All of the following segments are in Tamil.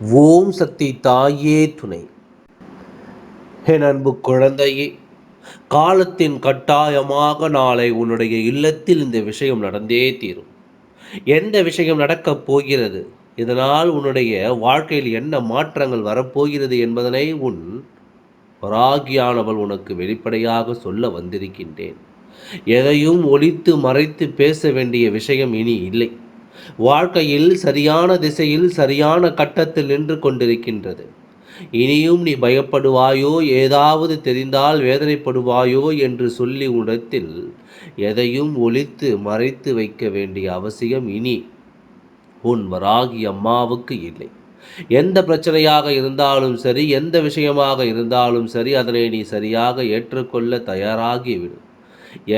ஓம் சக்தி தாயே துணை. என் அன்பு குழந்தையே காலத்தின் கட்டாயமாக நாளை உன்னுடைய இல்லத்தில் இந்த விஷயம் நடந்தே தீரும். எந்த விஷயம் நடக்கப் போகிறது இதனால் உன்னுடைய வாழ்க்கையில் என்ன மாற்றங்கள் வரப்போகிறது என்பதனை உன் பராகியானவள் உனக்கு வெளிப்படையாக சொல்ல வந்திருக்கின்றேன். எதையும் ஒழித்து மறைத்து பேச வேண்டிய விஷயம் இனி இல்லை. வாழ்க்கையில் சரியான திசையில் சரியான கட்டத்தில் நின்று கொண்டிருக்கின்றது. இனியும் நீ பயப்படுவாயோ ஏதாவது தெரிந்தால் வேதனைப்படுவாயோ என்று சொல்லி உடத்தில் எதையும் ஒழித்து மறைத்து வைக்க வேண்டிய அவசியம் இனி உன் வராகி அம்மாவுக்கு இல்லை. எந்த பிரச்சனையாக இருந்தாலும் சரி எந்த விஷயமாக இருந்தாலும் சரி அதனை நீ சரியாக ஏற்றுக்கொள்ள தயாராகிவிடும்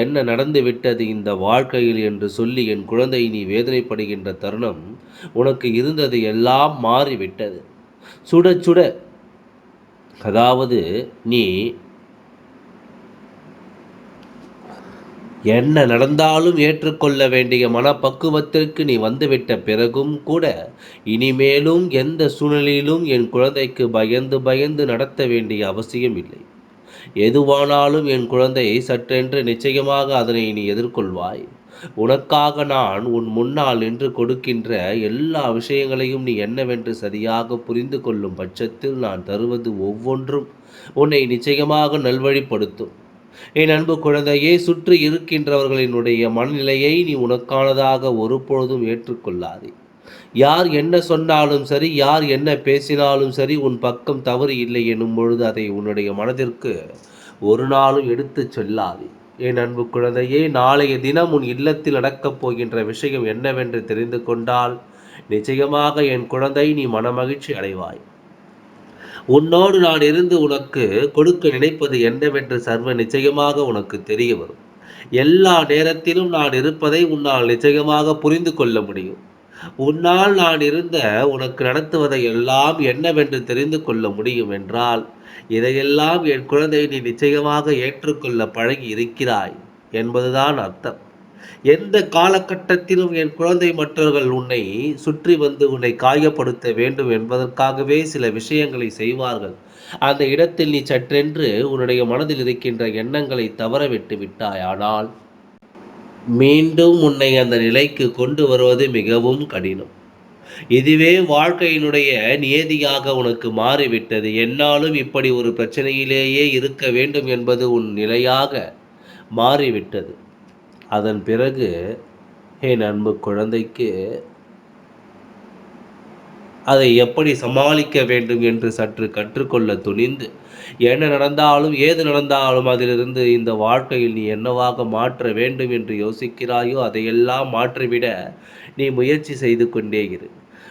என்ன நடந்து விட்டது இந்த வாழ்க்கையில் என்று சொல்லி என் குழந்தை நீ வேதனைப்படுகின்ற தருணம் உனக்கு இருந்தது எல்லாம் மாறிவிட்டது. சுட சுட அதாவது நீ என்ன நடந்தாலும் ஏற்றுக்கொள்ள வேண்டிய மனப்பக்குவத்திற்கு நீ வந்துவிட்ட பிறகும் கூட இனிமேலும் எந்த சூழ்நிலையிலும் என் குழந்தைக்கு பயந்து பயந்து நடத்த வேண்டிய அவசியம் இல்லை. எதுவானாலும் என் குழந்தை சற்றென்று நிச்சயமாக அதனை நீ எதிர்கொள்வாய். உனக்காக நான் உன் முன்னால் நின்று கொடுக்கின்ற எல்லா விஷயங்களையும் நீ என்னவென்று சரியாக புரிந்து கொள்ளும் பட்சத்தில் நான் தருவது ஒவ்வொன்றும் உன்னை நிச்சயமாக நல்வழிப்படுத்தும். என் அன்பு குழந்தையே சுற்றி இருக்கின்றவர்களினுடைய மனநிலையை நீ உனக்கானதாக ஒருபொழுதும் ஏற்றுக்கொள்ளாதே. யார் என்ன சொன்னாலும் சரி யார் என்ன பேசினாலும் சரி உன் பக்கம் தவறு இல்லை எனும் பொழுது அதை உன்னுடைய மனதிற்கு ஒரு நாளும் எடுத்து சொல்லாதே. என் அன்பு குழந்தையே நாளைய தினம் உன் இல்லத்தில் நடக்கப் போகின்ற விஷயம் என்னவென்று தெரிந்து கொண்டால் நிச்சயமாக என் குழந்தை நீ மனமகிழ்ச்சி அடைவாய். உன்னோடு நான் இருந்து உனக்கு கொடுக்க நினைப்பது என்னவென்று சர்வ நிச்சயமாக உனக்கு தெரிய வரும். எல்லா நேரத்திலும் நான் இருப்பதை உன்னால் நிச்சயமாக புரிந்து கொள்ள முடியும். உன்னால் நான் இருந்த உனக்கு நடத்துவதை எல்லாம் என்னவென்று தெரிந்து கொள்ள முடியும் என்றால் இதையெல்லாம் என் குழந்தை நீ நிச்சயமாக ஏற்றுக்கொள்ள பழகி இருக்கிறாய் என்பதுதான் அர்த்தம். எந்த காலகட்டத்திலும் என் குழந்தை மற்றவர்கள் உன்னை சுற்றி வந்து உன்னை காயப்படுத்த வேண்டும் என்பதற்காகவே சில விஷயங்களை செய்வார்கள். அந்த இடத்தில் நீ சற்றென்று உன்னுடைய மனதில் இருக்கின்ற எண்ணங்களை தவற விட்டு விட்டாய். ஆனால் மீண்டும் உன்னை அந்த நிலைக்கு கொண்டு வருவது மிகவும் கடினம். இதுவே வாழ்க்கையினுடைய நியதியாக உனக்கு மாறிவிட்டது. என்னாலும் இப்படி ஒரு பிரச்சனையிலேயே இருக்க வேண்டும் என்பது உன் நிலையாக மாறிவிட்டது. அதன் பிறகு என் அன்பு குழந்தைக்கு அதை எப்படி சமாளிக்க வேண்டும் என்று சற்று கற்றுக்கொள்ள துணிந்து என்ன நடந்தாலும் ஏது நடந்தாலும் அதிலிருந்து இந்த வாழ்க்கையில் நீ என்னவாக மாற்ற வேண்டும் என்று யோசிக்கிறாயோ அதையெல்லாம் மாற்றிவிட நீ முயற்சி செய்து கொண்டே இரு.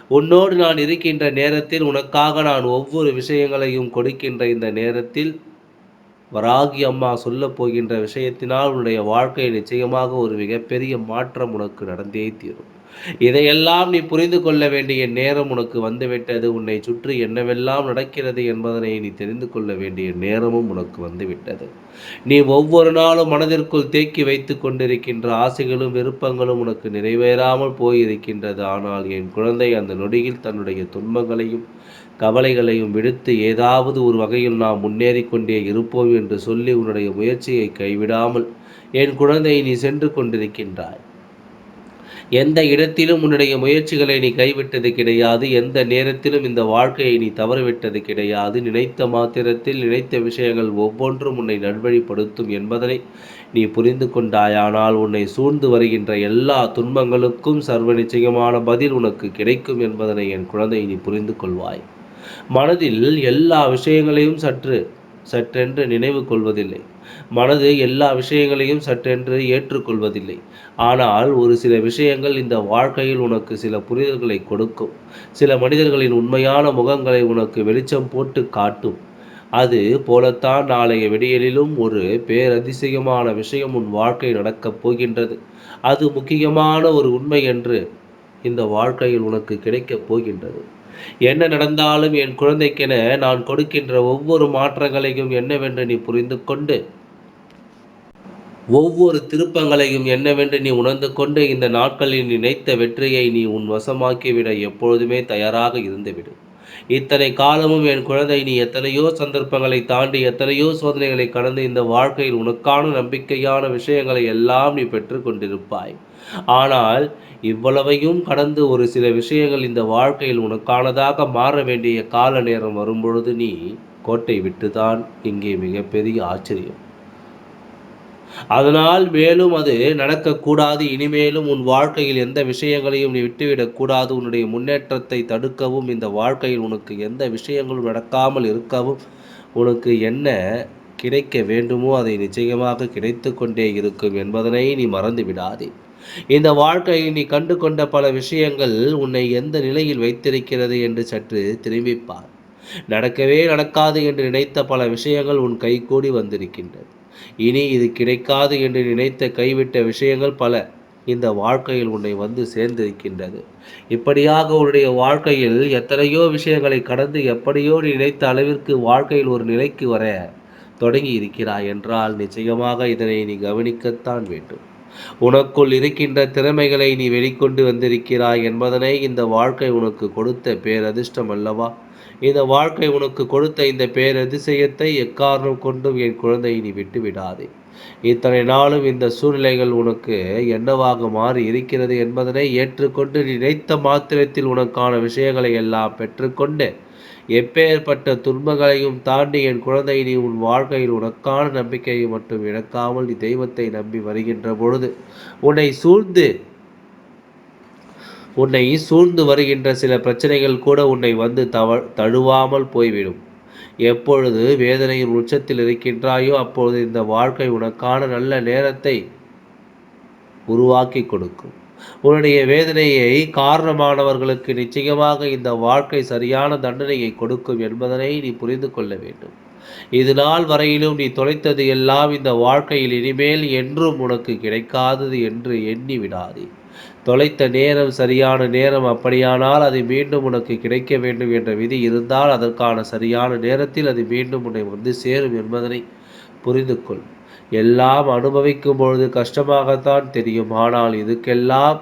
உன்னோடு நான் இருக்கின்ற நேரத்தில் உனக்காக நான் ஒவ்வொரு விஷயங்களையும் கொடுக்கின்ற இந்த நேரத்தில் வராகி அம்மா சொல்லப் போகின்ற விஷயத்தினால் உன்னுடைய வாழ்க்கையில் நிச்சயமாக ஒரு மிகப்பெரிய மாற்றம் உனக்கு நடந்தே தீரும். இதையெல்லாம் நீ புரிந்து கொள்ள வேண்டிய நேரம் உனக்கு வந்துவிட்டது. உன்னை சுற்றி என்னவெல்லாம் நடக்கிறது என்பதனை நீ தெரிந்து கொள்ள வேண்டிய நேரமும் உனக்கு வந்துவிட்டது. நீ ஒவ்வொரு நாளும் மனதிற்குள் தேக்கி வைத்து கொண்டிருக்கின்ற ஆசைகளும் விருப்பங்களும் உனக்கு நிறைவேறாமல் போயிருக்கின்றது. ஆனால் என் குழந்தை அந்த நொடியில் தன்னுடைய துன்பங்களையும் கவலைகளையும் விடுத்து ஏதாவது ஒரு வகையில் நாம் முன்னேறி கொண்டே இருப்போம் என்று சொல்லி உன்னுடைய முயற்சியை கைவிடாமல் என் குழந்தை நீ சென்று கொண்டிருக்கின்றாய். எந்த இடத்திலும் உன்னுடைய முயற்சிகளை நீ கைவிட்டது கிடையாது எந்த நேரத்திலும் இந்த வாழ்க்கையை நீ தவறவிட்டது கிடையாது. நினைத்த மாத்திரத்தில் நினைத்த விஷயங்கள் ஒவ்வொன்றும் உன்னை நல்வழிப்படுத்தும் என்பதனை நீ புரிந்து கொண்டாயானால் உன்னை சூழ்ந்து வருகின்ற எல்லா துன்பங்களுக்கும் சர்வ நிச்சயமான பதில் உனக்கு கிடைக்கும் என்பதனை என் குழந்தை நீ புரிந்து கொள்வாய். மனதில் எல்லா விஷயங்களையும் சற்று சற்றென்று நினைவு கொள்வதில்லை. மனது எல்லா விஷயங்களையும் சற்றென்று ஏற்றுக்கொள்வதில்லை. ஆனால் ஒரு சில விஷயங்கள் இந்த வாழ்க்கையில் உனக்கு சில புரிதல்களை கொடுக்கும். சில மனிதர்களின் உண்மையான முகங்களை உனக்கு வெளிச்சம் போட்டு காட்டும். அது போலத்தான் நாளைய விடியலிலும் ஒரு பேரதிசயமான விஷயம் உன் வாழ்க்கை நடக்கப் போகின்றது. அது முக்கியமான ஒரு உண்மை என்று இந்த வாழ்க்கையில் உனக்கு கிடைக்கப் போகின்றது. என்ன நடந்தாலும் என் குழந்தைக்கென நான் கொடுக்கின்ற ஒவ்வொரு மாற்றங்களையும் என்னவென்று நீ புரிந்து கொண்டு ஒவ்வொரு திருப்பங்களையும் என்னவென்று நீ உணர்ந்து கொண்டு இந்த நாட்களில் நினைத்த வெற்றியை நீ உன் வசமாக்கிவிட எப்பொழுதுமே தயாராக இருந்துவிடு. இத்தனை காலமும் என் குழந்தை நீ எத்தனையோ சந்தர்ப்பங்களை தாண்டி எத்தனையோ சோதனைகளை கடந்து இந்த வாழ்க்கையில் உனக்கான நம்பிக்கையான விஷயங்களை எல்லாம் நீ பெற்றுக்கொண்டிருப்பாய் ஆனால் இவ்வளவையும் கடந்து ஒரு சில விஷயங்கள் இந்த வாழ்க்கையில் உனக்கானதாக மாற வேண்டிய கால நேரம் வரும்பொழுது நீ கோட்டை விட்டுதான். இங்கே மிகப்பெரிய ஆச்சரியம். அதனால் மேலும் அது நடக்கக்கூடாது. இனிமேலும் உன் வாழ்க்கையில் எந்த விஷயங்களையும் நீ விட்டுவிடக்கூடாது உன்னுடைய முன்னேற்றத்தை தடுக்கவும் இந்த வாழ்க்கையில் உனக்கு எந்த விஷயங்களும் நடக்காமல் இருக்கவும் உனக்கு என்ன கிடைக்க வேண்டுமோ அதை நிச்சயமாக கிடைத்து கொண்டே இருக்கும் என்பதனை நீ மறந்து விடாதே. இந்த வாழ்க்கையில் நீ கண்டு கொண்ட பல விஷயங்கள் உன்னை எந்த நிலையில் வைத்திருக்கிறது என்று சற்று திரும்பிப்பார். நடக்கவே நடக்காது என்று நினைத்த பல விஷயங்கள் உன் கைகூடி வந்திருக்கின்றது இனி இது கிடைக்காது என்று நினைத்த கைவிட்ட விஷயங்கள் பல. இந்த வாழ்க்கையில் உன்னை வந்து சேர்ந்திருக்கின்றது. இப்படியாக உன்னுடைய வாழ்க்கையில் எத்தனையோ விஷயங்களை கடந்து எப்படியோ நீ நினைத்த அளவிற்கு வாழ்க்கையில் ஒரு நிலைக்கு வர தொடங்கி இருக்கிறாய் என்றால் நிச்சயமாக இதனை நீ கவனிக்கத்தான் வேண்டும். உனக்குள் இருக்கின்ற திறமைகளை நீ வெளிக்கொண்டு வந்திருக்கிறாய் என்பதனை இந்த வாழ்க்கை உனக்கு கொடுத்த பேரதிர்ஷ்டம் அல்லவா? இந்த வாழ்க்கை உனக்கு கொடுத்த இந்த பேரதிசயத்தை எக்காரணம் கொண்டும் என் குழந்தை நீ விட்டு விடாதே. இத்தனை நாளும் இந்த சூழ்நிலைகள் உனக்கு என்னவாக மாறி இருக்கிறது என்பதனை ஏற்றுக்கொண்டு நினைத்த மாத்திரத்தில் உனக்கான விஷயங்களை எல்லாம் பெற்றுக்கொண்டு எப்பேற்பட்ட துன்பங்களையும் தாண்டி என் குழந்தை நீ உன் வாழ்க்கையில் உனக்கான நம்பிக்கையை மட்டும் இழக்காமல் நீ தெய்வத்தை நம்பி வருகின்ற பொழுது உன்னை சூழ்ந்து உன்னை சூழ்ந்து வருகின்ற சில பிரச்சனைகள் கூட உன்னை வந்து தவ தழுவாமல் போய்விடும். எப்பொழுது வேதனையின் உச்சத்தில் இருக்கின்றாயோ அப்பொழுது இந்த வாழ்க்கை உனக்கான நல்ல நேரத்தை உருவாக்கி கொடுக்கும். உன்னுடைய வேதனையை காரணமானவர்களுக்கு நிச்சயமாக இந்த வாழ்க்கை சரியான தண்டனையை கொடுக்கும் என்பதனை நீ புரிந்து கொள்ள வேண்டும். இது நாள் வரையிலும் நீ தொலைத்தது எல்லாம் இந்த வாழ்க்கையில் இனிமேல் என்றும் உனக்கு கிடைக்காதது என்று எண்ணி விடாதே. தொலைத்த நேரம் சரியான நேரம் அப்படியானால் அது மீண்டும் உனக்கு கிடைக்க வேண்டும் என்ற விதி இருந்தால் அதற்கான சரியான நேரத்தில் அது மீண்டும் உன்னை வந்து சேரும் என்பதனை புரிந்து கொள். எல்லாம் அனுபவிக்கும் பொழுது கஷ்டமாகத்தான் தெரியும். ஆனால் இதுக்கெல்லாம்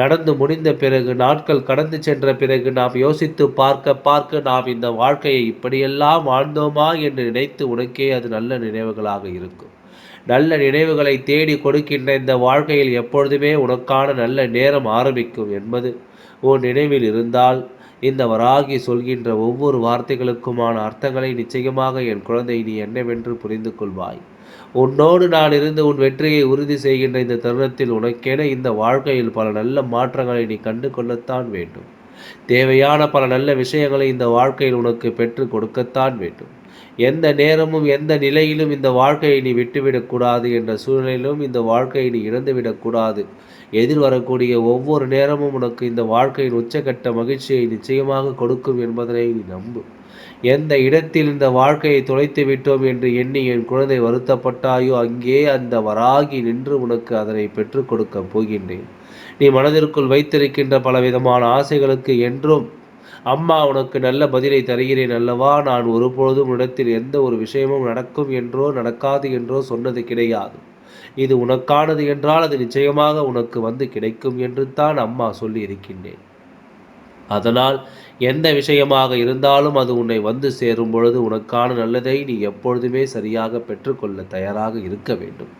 நடந்து முடிந்த பிறகு நாட்கள் கடந்து சென்ற பிறகு நாம் யோசித்து பார்க்க பார்க்க நாம் இந்த வாழ்க்கையை இப்படியெல்லாம் வாழ்ந்தோமா என்று நினைத்து உனக்கே அது நல்ல நினைவுகளாக இருக்கும். நல்ல நினைவுகளை தேடி கொடுக்கின்ற இந்த வாழ்க்கையில் எப்பொழுதுமே உனக்கான நல்ல நேரம் ஆரம்பிக்கும் என்பது உன் நினைவில் இருந்தால் இந்த வராகி சொல்கின்ற ஒவ்வொரு வார்த்தைகளுக்குமான அர்த்தங்களை நிச்சயமாக என் குழந்தை நீ என்னவென்று புரிந்து கொள்வாய். உன்னோடு நான் இருந்து உன் வெற்றியை உறுதி செய்கின்ற இந்த தருணத்தில் உனக்கென இந்த வாழ்க்கையில் பல நல்ல மாற்றங்களை நீ கண்டு கொள்ளத்தான் வேண்டும். தேவையான பல நல்ல விஷயங்களை இந்த வாழ்க்கையில் உனக்கு பெற்று கொடுக்கத்தான் வேண்டும். எந்த நேரமும் எந்த நிலையிலும் இந்த வாழ்க்கையை நீ விட்டுவிடக்கூடாது என்ற சூழ்நிலையிலும் இந்த வாழ்க்கையை நீ இழந்துவிடக்கூடாது எதிர்வரக்கூடிய ஒவ்வொரு நேரமும் உனக்கு இந்த வாழ்க்கையின் உச்சகட்ட மகிழ்ச்சியை நிச்சயமாக கொடுக்கும் என்பதனை நீ நம்பு. எந்த இடத்தில் இந்த வாழ்க்கையை தொலைத்து விட்டோம் என்று எண்ணி என் குழந்தை வருத்தப்பட்டாயோ அங்கே அந்த வராகி நின்று உனக்கு அதனை பெற்றுக் கொடுக்கப் போகின்றேன். நீ மனதிற்குள் வைத்திருக்கின்ற பலவிதமான ஆசைகளுக்கு என்றும் அம்மா உனக்கு நல்ல பதிலை தருகிறேன் அல்லவா? நான் ஒருபொழுதும் இடத்தில் எந்த ஒரு விஷயமும் நடக்கும் என்றோ நடக்காது என்றோ சொன்னது கிடையாது. இது உனக்கானது என்றால் அது நிச்சயமாக உனக்கு வந்து கிடைக்கும் என்று தான் அம்மா சொல்லி இருக்கின்றேன் அதனால் எந்த விஷயமாக இருந்தாலும் அது உன்னை வந்து சேரும் பொழுது உனக்கான நல்லதை நீ எப்பொழுதுமே சரியாக பெற்றுக்கொள்ள தயாராக இருக்க வேண்டும்.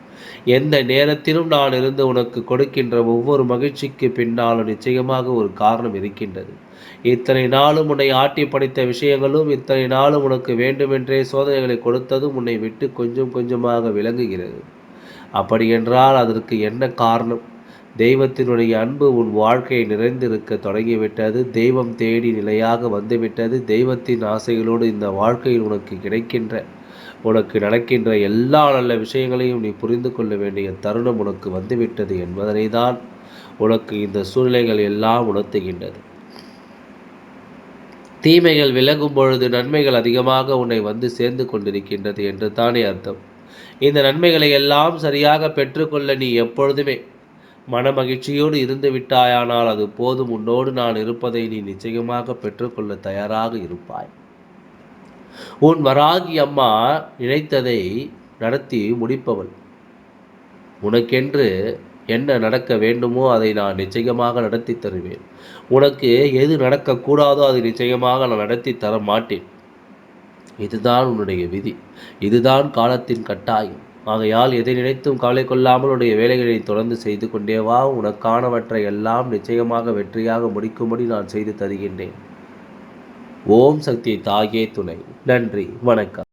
எந்த நேரத்திலும் நான் இருந்து உனக்கு கொடுக்கின்ற ஒவ்வொரு மகிழ்ச்சிக்கு பின்னாலும் நிச்சயமாக ஒரு காரணம் இருக்கின்றது. இத்தனை நாளும் உன்னை ஆட்டி படைத்த விஷயங்களும் இத்தனை நாளும் உனக்கு வேண்டுமென்றே சோதனைகளை கொடுத்ததும் உன்னை விட்டு கொஞ்சம் கொஞ்சமாக விளங்குகிறது. அப்படியென்றால் அதற்கு என்ன காரணம்? தெய்வத்தினுடைய அன்பு உன் வாழ்க்கையை நிறைந்திருக்க தொடங்கிவிட்டது. தெய்வம் தேடி நிலையாக வந்துவிட்டது. தெய்வத்தின் ஆசைகளோடு இந்த வாழ்க்கையில் உனக்கு கிடைக்கின்ற உனக்கு நடக்கின்ற எல்லா நல்ல விஷயங்களையும் நீ புரிந்து கொள்ள வேண்டிய தருணம் உனக்கு வந்துவிட்டது என்பதனை தான் உனக்கு இந்த சூழ்நிலைகள் எல்லாம் உணர்த்துகின்றது. தீமைகள் விலகும் பொழுது நன்மைகள் அதிகமாக உன்னை வந்து சேர்ந்து கொண்டிருக்கின்றது என்று தானே அர்த்தம். இந்த நன்மைகளை எல்லாம் சரியாக பெற்றுக்கொள்ள நீ எப்பொழுதுமே மனமகிழ்ச்சியோடு இருந்து விட்டாயானால் அது போதும். உன்னோடு நான் இருப்பதை நீ நிச்சயமாக பெற்றுக்கொள்ள தயாராக இருப்பாய். உன் வராகி அம்மா நினைத்ததை நடத்தி முடிப்பவள். உனக்கென்று என்ன நடக்க வேண்டுமோ அதை நான் நிச்சயமாக நடத்தி தருவேன். உனக்கு எது நடக்கக்கூடாதோ அதை நிச்சயமாக நான் நடத்தி தர மாட்டேன் இதுதான் உன்னுடைய விதி. இதுதான் காலத்தின் கட்டாயம். ஆகையால் எதை நினைத்தும் கவலை கொள்ளாமல் உடைய வேலைகளை தொடர்ந்து செய்து கொண்டே வா. உனக்கானவற்றை எல்லாம் நிச்சயமாக வெற்றியாக முடிக்கும்படி நான் செய்து தருகின்றேன். ஓம் சக்தி தாயே துணை. நன்றி. வணக்கம்.